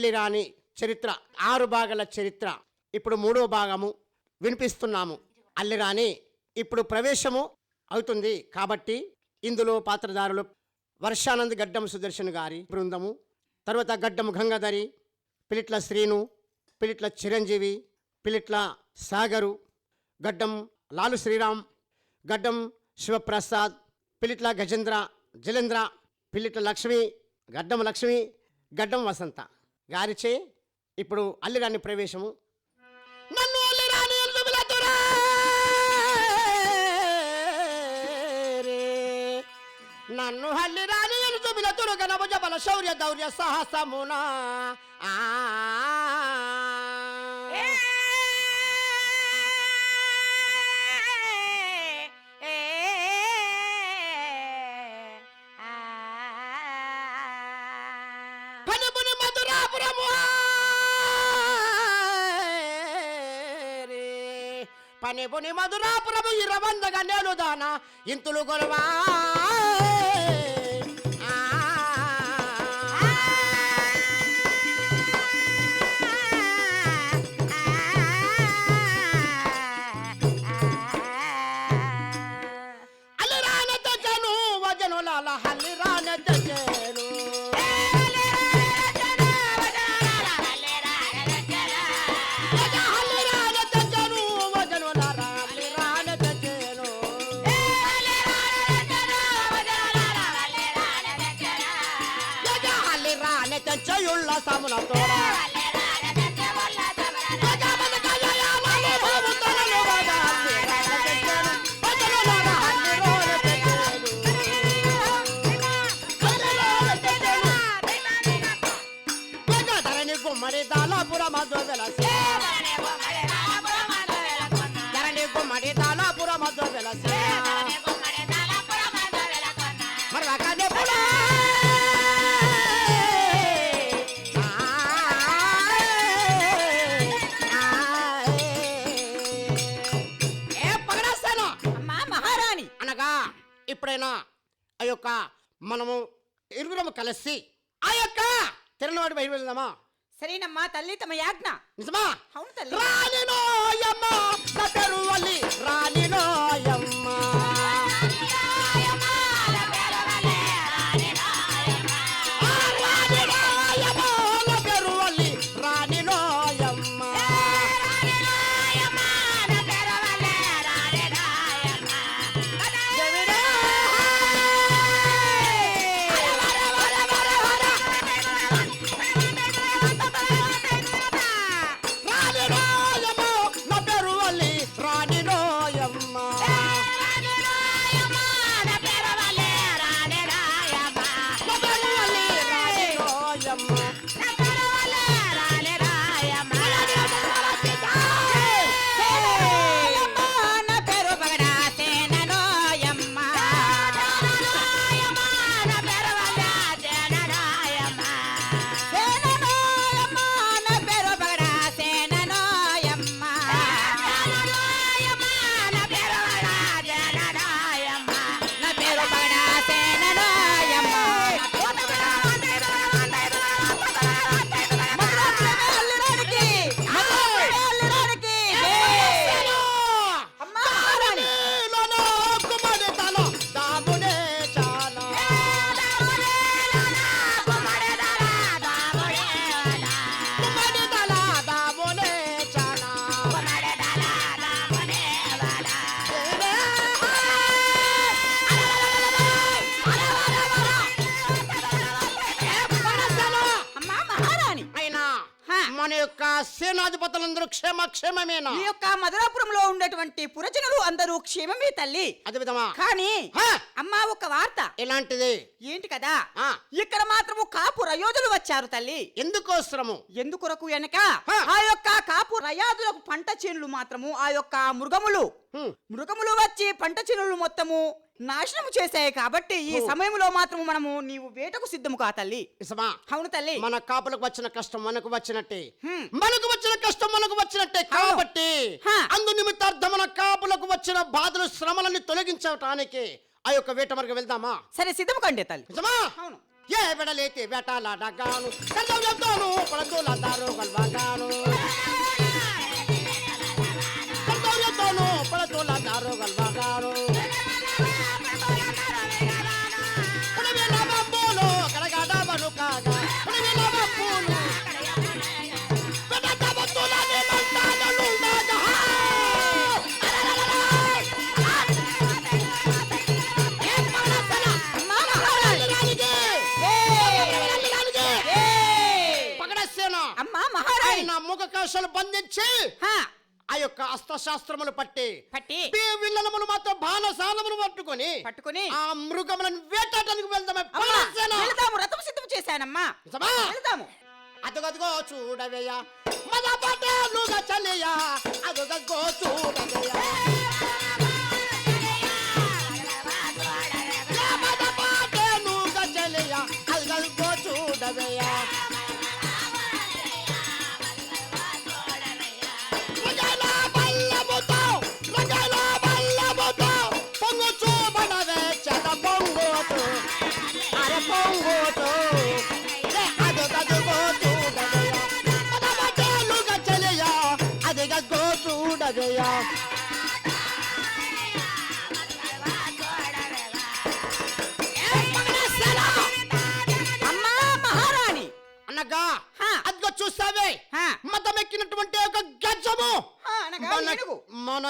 అల్లిరాని చరిత్ర ఆరు భాగాల చరిత్ర. ఇప్పుడు మూడో భాగము వినిపిస్తున్నాము. అల్లిరాని ఇప్పుడు ప్రవేశము అవుతుంది. కాబట్టి ఇందులో పాత్రధారులు వర్షానంద్ గడ్డం సుదర్శన్ గారి బృందము తర్వాత గడ్డం గంగాధరి పిలిట్ల శ్రీను పిలిట్ల చిరంజీవి పిలిట్ల సాగరు గడ్డం లాలు శ్రీరామ్ గడ్డం శివప్రసాద్ పిలిట్ల గజేంద్ర జలేంద్ర పిలిట్ల లక్ష్మి గడ్డం లక్ష్మి గడ్డం వసంత. గారిచే ఇప్పుడు అల్లిరాని ప్రవేశము. నన్ను అల్లిరాని ఎలుగుబిలతురా రే. నన్ను హల్లిరాని ఎలుగుబిలతుడు గణభుజ బల శౌర్య దౌర్య సాహసమునా? ఆ. పనిపుని మధురాపురము ఇరవందగా నేను దాన ఇంతులు గొలవా? తల్లి తమ యాజ్ఞ. నిజమా? అవును తల్లి. రాణినోయమ్మ యొక్క సేనాధిపతులందరూ క్షేమ క్షేమమేనా ఈ యొక్క మధురాపురంలో ఉన్నటువంటి పురజనులు అందరూ క్షేమమే తల్లి. అదే విధమా కానీ అమ్మా ఒక వార్త. ఎలాంటిది? ఏంటి కదా? ఆ. ఇక్కడ మాత్రము కాపు రయోధులు వచ్చారు తల్లి. ఎందుకోసరము? ఎందుకొరకు వెనక. ఆ యొక్క కాపు రయాదులకు పంట చేనులు మాత్రము ఆ యొక్క మృగములు. మృగములు వచ్చి పంట చేనులు మొత్తము నాశనము చేశాయి కాబట్టి ఈ. సమయంలో మాత్రము మనము నీవు వేటకు సిద్ధము కా తల్లి అవును తల్లి. మన కాపులకు వచ్చిన కష్టం మనకు వచ్చినట్టే. మనకు వచ్చిన కష్టం మనకు వచ్చినట్టే. కాబట్టి. అందు నిమిత్తార్థం మన కాపులకు వచ్చిన బాధలు శ్రమలని తొలగించటానికి ఆ యొక్క వేట వరకు వెళ్దామా? సరే సిద్ధము కండి తల్లి అవును. ఏ వెడలేతే వేటాలాడగాను కళ్ళం చెప్తాను పడతూలంటారు గల్వాగాను కళ్ళం చెప్తాను ఆయన ముఖ కాశలు బంధించి ఆ యొక్క అస్త్రశాస్త్రములు పట్టి పట్టి విల్లనములు మాత్రం బాణసాలములు పట్టుకొని పట్టుకుని ఆ మృగములను వేటాటానికి వెళ్దామే వెళదాము రథం సిద్ధం చేశానమ్మా? వెళదాము. అదుగదుగో చూడవేయ మద పటేలుగా చలియా. అదుగదుగో చూడవేయ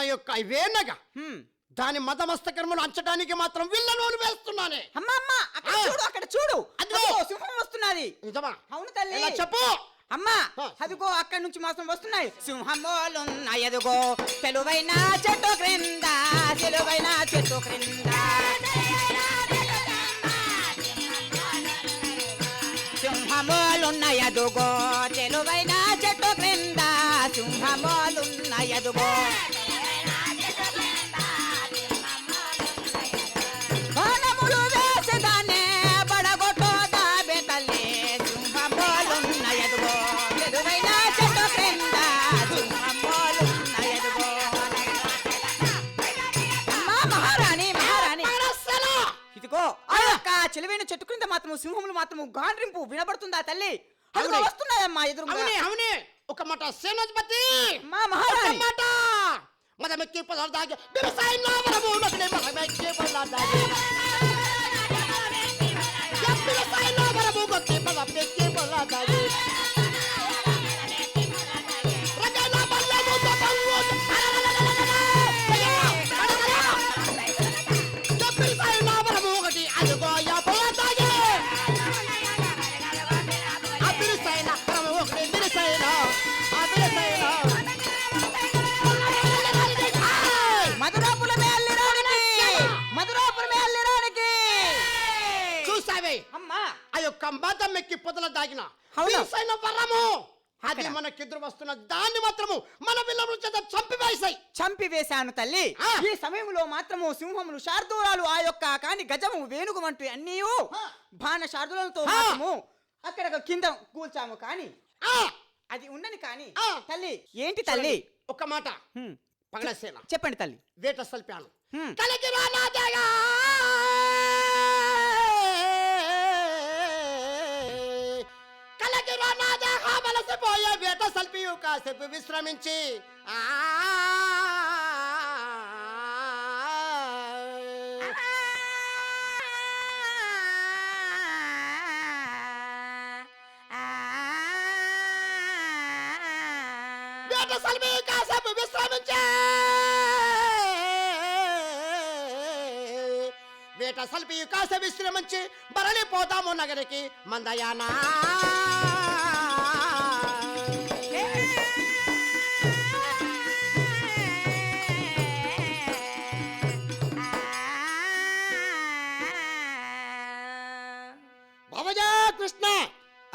యొక్క ఇవేనగా హ్మ్. దాని మతమస్తకర్మలు అంచడానికి మాత్రం విల్లనూలు వేస్తున్నానే. అమ్మా అమ్మా అక్కడ. చూడు అక్కడ చూడు. అదిగో. సింహం వస్తున్నది. నిజమా? అవును తల్లి. చెప్పు? అమ్మా. అదిగో అక్కడి నుంచి మాత్రం వస్తున్నాయి. సింహంబోలున్నాయి అదిగో. తెలువైన చెట్టు క్రింద తెలువైన చెట్టు క్రింద. సింహమోలున్నాయి అదుగో. తెలువైన చెట్టు క్రింద సింహమోలున్నాయి అదుగో. తల్లి? అదిగో అవునే. వస్తున్నాయమ్మా ఎదురుగా. అవునే అవునే. ఒక మాట సేనాధిపతి ఒక మహారాణి. మాట. మదమెక్కి పదార్థాగి వ్యవసాయం లాభము మగనే మదమెక్కి పదార్థాగి వ్యవసాయం చంపివేశాను తల్లి. ఈ సమయంలో మాత్రము సింహములు శార్దూరాలు ఆ యొక్క కాని గజము వేణుగు వంటి అన్నీ. బాణ శార్దులతో. మాత్రము అక్కడ కింద కూల్చాము కాని అది ఉండని కాని. తల్లి ఏంటి తల్లి ఒక మాట హ్మ్. పగడసేన చెప్పండి తల్లి వేట సల్పాను. కలిగి రానాదగా రానాదగా వలసిపోయే వేట సల్పియు కాసేపు విశ్రమించి ఆ వేట సల్పి కాసేపు విశ్రమించి వేట సల్పి కాసేపు విశ్రమించి మరలిపోతాము నగరికి మందయానా.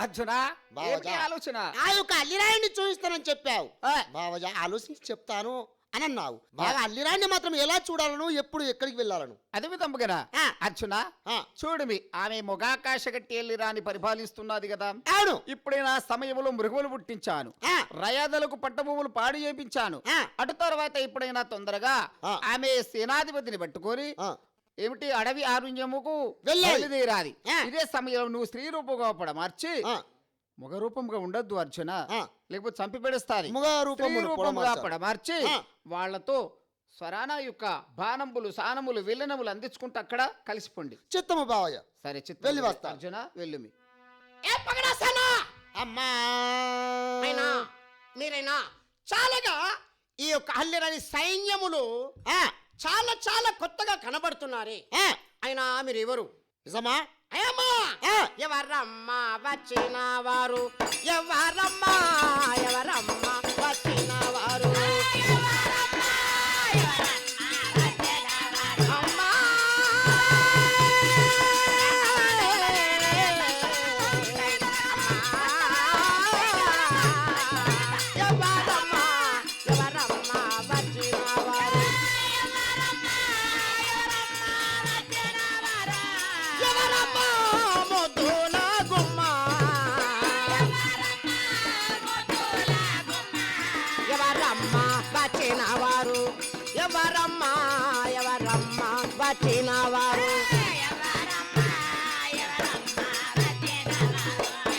అర్జున. ఆలోచన ఆ యొక్క అల్లిరాయిని చూపిస్తానని చెప్పావు. బావజా ఆలోచించి చెప్తాను అని అన్నావు బాగా అల్లిరాయిని మాత్రం ఎలా చూడాలను ఎప్పుడు ఎక్కడికి వెళ్ళాలను అది విధంగా ఆ. అర్జున. చూడుమి ఆమె మొగాకాశ గట్టి రాని పరిపాలిస్తున్నది కదా అవును ఇప్పుడే నా సమయంలో మృగములు పుట్టించాను. రయాదలకు పట్టభూములు పాడు చేయించాను ఆ. అటు తర్వాత ఇప్పుడైనా తొందరగా. ఆమె సేనాధిపతిని పట్టుకొని. ఏమిటి అడవి ఆరుణ్యముకు ఆ. ఇదే సమయంలో నువ్వు స్త్రీ రూపంగా పడమార్చి ఆ. మగ రూపంగా ఉండొద్దు అర్జున. లేకపోతే చంపి పెడస్తాది రూపంగా. పడమార్చి ఆ. వాళ్ళతో స్వరాన యొక్క బాణంబులు సానములు విల్లనములు అందించుకుంటూ అక్కడ కలిసిపోండి చిత్తము బావయ్య సరే చిత్త వెళ్ళి వస్తా. అర్జున వెళ్ళుమి ఏ పగడాసనా అమ్మా అయినా మీరైనా చాలాగా ఈ యొక్క అల్లిరాని సైన్యములు చాలా చాలా కొత్తగా కనబడుతున్నారే. అయినా మీరు ఎవరు నిజమా? అయ్యమ్మా! ఎవరమ్మా వచ్చిన వారు? ఎవరమ్మా ఎవరమ్మా? వచ్చిన వారు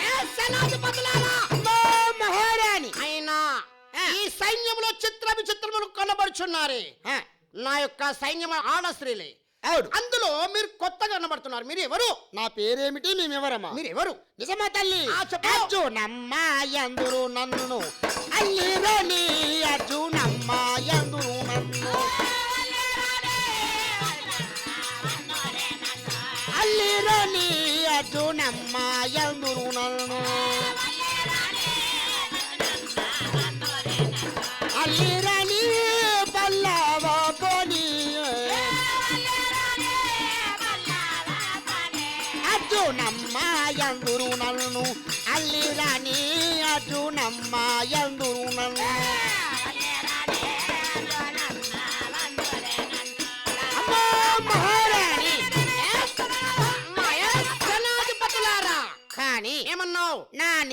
ఏ సేనాధిపతులారా! అమ్మో మహారాణి! అయినా ఈ సైన్యంలో చిత్ర విచిత్రములు కనబడుచున్నారే నా యొక్క సైన్యం ఆడ స్త్రీలే అవును. అందులో మీరు కొత్తగా కనబడుతున్నారు. మీరు ఎవరు నా పేరేమిటి? మేమెవరమ్మా మీరు ఎవరు నిజమా తల్లి? ఎందురు నన్ను అల్లిరోని అర్జునమ్మ ఎందురు నన్ను అల్లిరని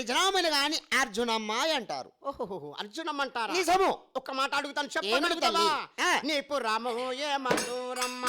నా నిజనామలు గాని అర్జునమ్మ అంటారు. ఓహో అర్జునమ్మంటారా? నిజము ఒక్క మాట అడుగుతాను ఏమని చెప్పగలుగుతావా తల్లి? ఆ. నీ పురము ఏ మందూరమ్మ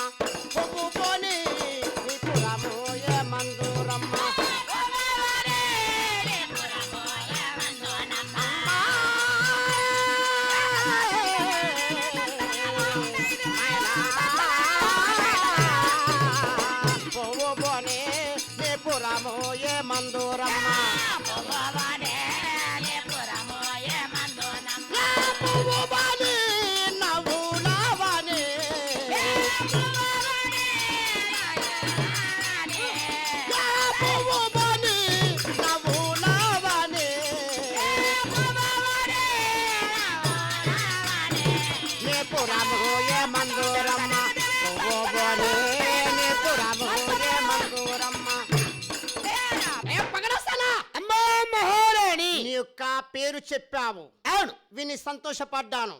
చెప్పావు. అవును. విని సంతోషపడ్డాను.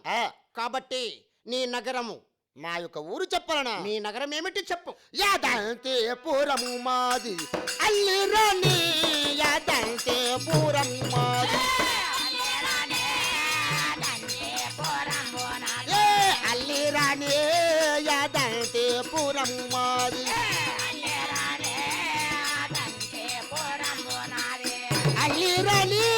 కాబట్టి నీ నగరము మా యొక్క ఊరు చెప్పలనా. నీ నగరం ఏమిటి చెప్పు. యాదంతే పురము మాది. అల్లిరాని యాదంతే పురము మాది. ఏ అల్లిరాని యాదంతే పురము మాది. అల్లిరాని నవ్వులావేని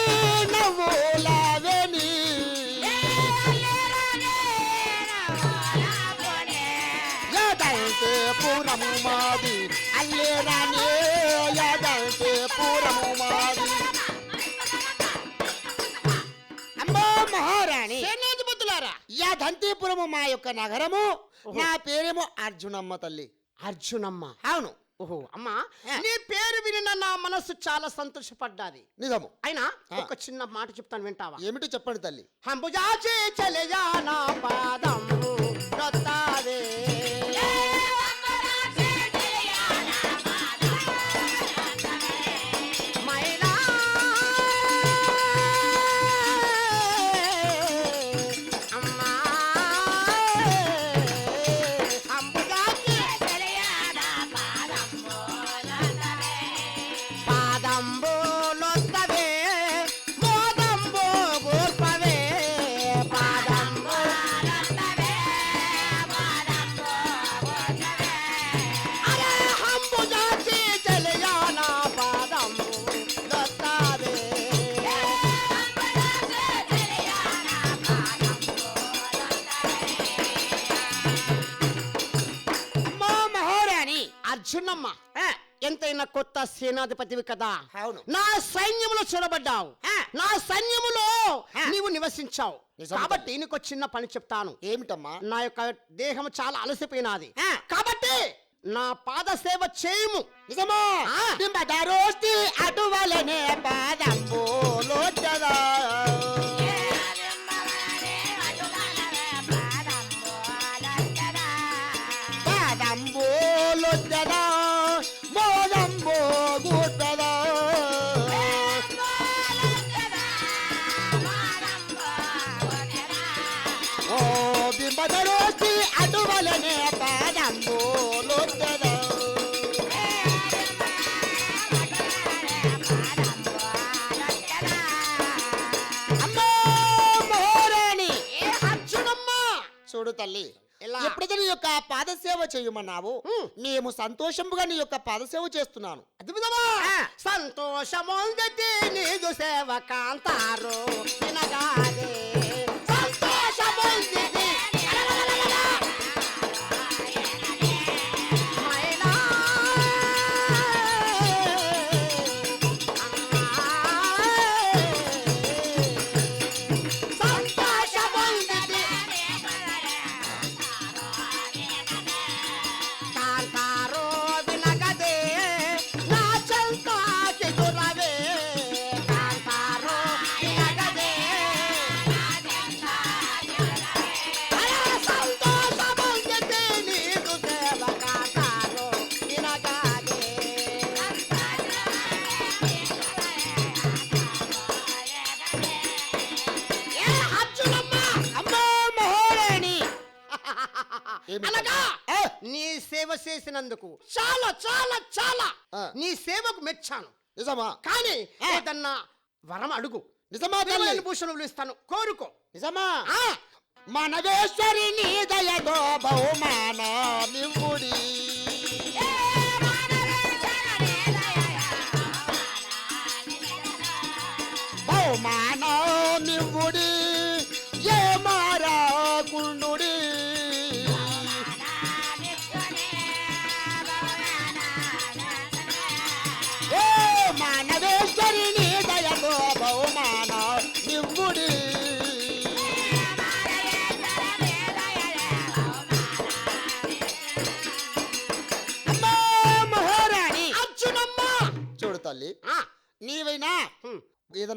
యాదంతిపురము మా యొక్క నగరము. నా పేరేమో అర్జునమ్మ తల్లి. అర్జునమ్మ. అవును. ఓహో. అమ్మా. నీ పేరు విని నా మనస్సు చాలా సంతోషపడ్డాది. నిజము. అయినా. ఒక చిన్న మాట చెప్తాను వింటావా? ఏమిటి చెప్పండి తల్లి? హంబుజాచి పాదము రొత్తాదే. సేనాధిపతివి కదా. అవును. నా సైన్యంలో చొరబడ్డావు. నా సైన్యములో. నీవు నివసించావు. కాబట్టి నీకు చిన్న పని చెప్తాను. ఏమిటమ్మా? నా యొక్క దేహం చాలా అలసిపోయినది. కాబట్టి నా పాద సేవ చేయము. నిజమా? అటువలనే పాదంబోలోచదా పాదంబోలోచదా చేయమన్నావు. మేము సంతోషంగా నీ యొక్క పాదసేవ చేస్తున్నాను. అద్భుతమా. సంతోషమొందతి నీదు సేవ కాంతారు. వినగానే. చేసినందుకు. చాలా చాలా చాలా. నీ సేవకు మెచ్చాను. నిజమా? కానీ. ఏదన్నా వరం అడుగు. నిజమా తల్లి? విలువైన భూషణములు ఇస్తాను. కోరుకో. నిజమా? మనవేశ్వరి నీ దయగో బహుమాన నివ్వుడి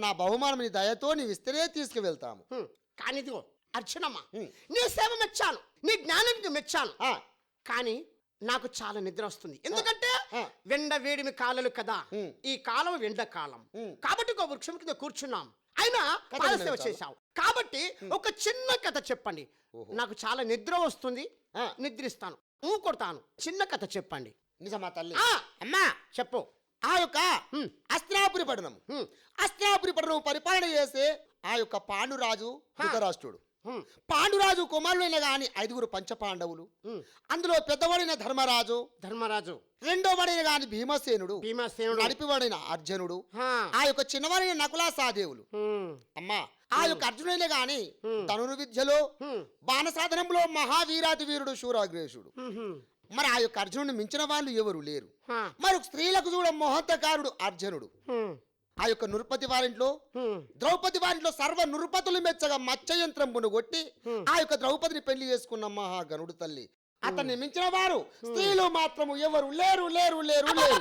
ఏదన్నా బహుమానం నీ దయతో నీవు ఇస్తేనే తీసుకువెళ్తాము. కానీ ఇదిగో అర్జునమ్మ హ్మ్. నీ సేవ మెచ్చాను నీ జ్ఞానానికి మెచ్చాను కానీ నాకు చాలా నిద్ర వస్తుంది ఎందుకంటే. వెండ వేడిమి కాలలు కదా. ఈ కాలం వెండ కాలం. కాబట్టి ఒక వృక్షం కింద కూర్చున్నాం అయినా వినొచ్చా? చేశావు కాబట్టి ఒక చిన్న కథ చెప్పండి. నాకు చాలా నిద్ర వస్తుంది. నిద్రిస్తాను ఊ కొడతాను చిన్న కథ చెప్పండి నిజమా తల్లి అమ్మా చెప్పు ఆ యొక్క. అస్త్రాపురి పట్టణం. అస్త్రాపురి పట్టణం పరిపాలన చేసే ఆ యొక్క పాండురాజు. ధృతరాష్ట్రుడు. పాండురాజు కుమారులైన గాని ఐదుగురు పంచపాండవులు. అందులో పెద్దవాడైన ధర్మరాజు ధర్మరాజు రెండో వాడైన గాని భీమసేనుడు భీమసేనుడు నడిపివాడైన అర్జునుడు. ఆ యొక్క చిన్నవాడైన నకులా సాదేవులు. అమ్మా ఆ యొక్క అర్జునులైన గాని. ధనురు విద్యలో. బాణసాధనంలో మహావీరాతి వీరుడు శూరాగ్రేషుడు. మరి ఆ యొక్క అర్జునుడిని మించిన వాళ్ళు ఎవరు లేరు. మరి స్త్రీలకు చూడ మోహంతకారుడు అర్జునుడు. ఆ యొక్క నృపతి వారింట్లో. ద్రౌపది వారింట్లో సర్వ నృపతులు మెచ్చగా మచ్చయంత్రంబును కొట్టి హ్మ్. ఆ యొక్క ద్రౌపదిని పెళ్ళి చేసుకున్న మహాగణుడు తల్లి. అతన్ని మించిన వారు స్త్రీలు మాత్రము ఎవరు లేరు లేరు లేరు లేరు.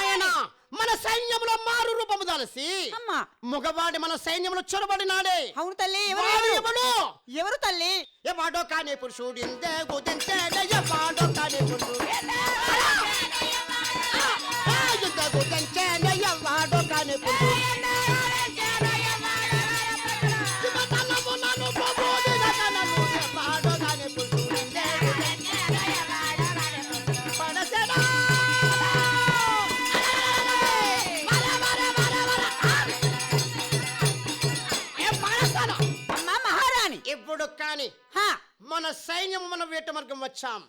ఆయన మన సైన్యంలో మారు రూపము దాల్సి అమ్మా మగవాడి మన సైన్యంలో చొరబడినాడే అవును తల్లి ఎవరు ఎవరు? ఎవడు ఎవరు తల్లి ఎవాడో కాని పురుషుడు ఇందే గుదింతే ఎవాడో కాని పురుషుడు ఇంత గుదించే ఎవాడో కాని పురుషుడు నిమిత్తము మనం వేట మార్గం వచ్చాం.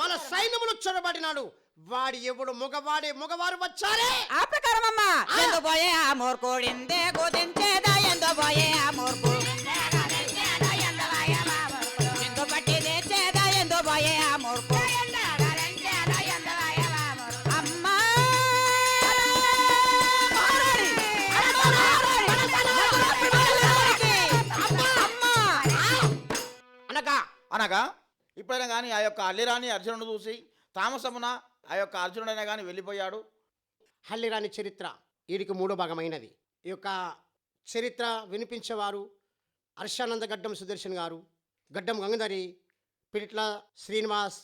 మన సైన్యములు చొరబడినాడు. వాడి ఎవడు మగవాడే మగవారు వచ్చారే? ఆ ప్రకారం అమ్మా ఎందు పోయే ఆ మోర్కోడిందే గోదించేదా ఎందు పోయే ఆ అనగా అనగా ఇప్పుడైనా కానీ ఆ యొక్క అల్లిరాణి అర్జునుడు చూసి తామసమున ఆ యొక్క అర్జునుడైనా కానీ వెళ్ళిపోయాడు. హల్లిరాణి చరిత్ర వీడికి మూడో భాగమైనది. ఈ యొక్క చరిత్ర వినిపించేవారు హర్షానంద గడ్డం సుదర్శన్ గారు. గడ్డం గంగధరి పిడిట్ల శ్రీనివాస్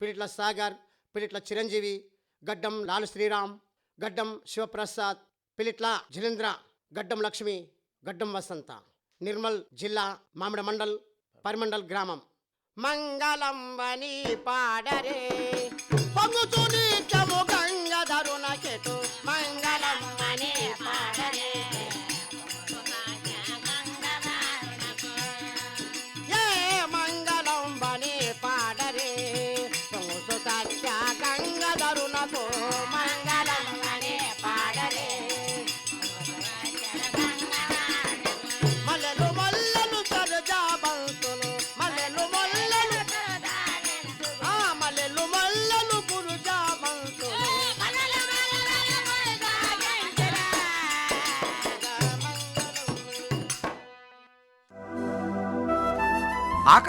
పిడిట్ల సాగర్ పిడిట్ల చిరంజీవి గడ్డం లాలు శ్రీరామ్ గడ్డం శివప్రసాద్ పిలిట్ల జిలేంద్ర గడ్డం లక్ష్మి గడ్డం వసంత. నిర్మల్ జిల్లా మామిడి మండల్ పరిమండల్ గ్రామం. మంగళం వని పాడరే. పొంగుతూ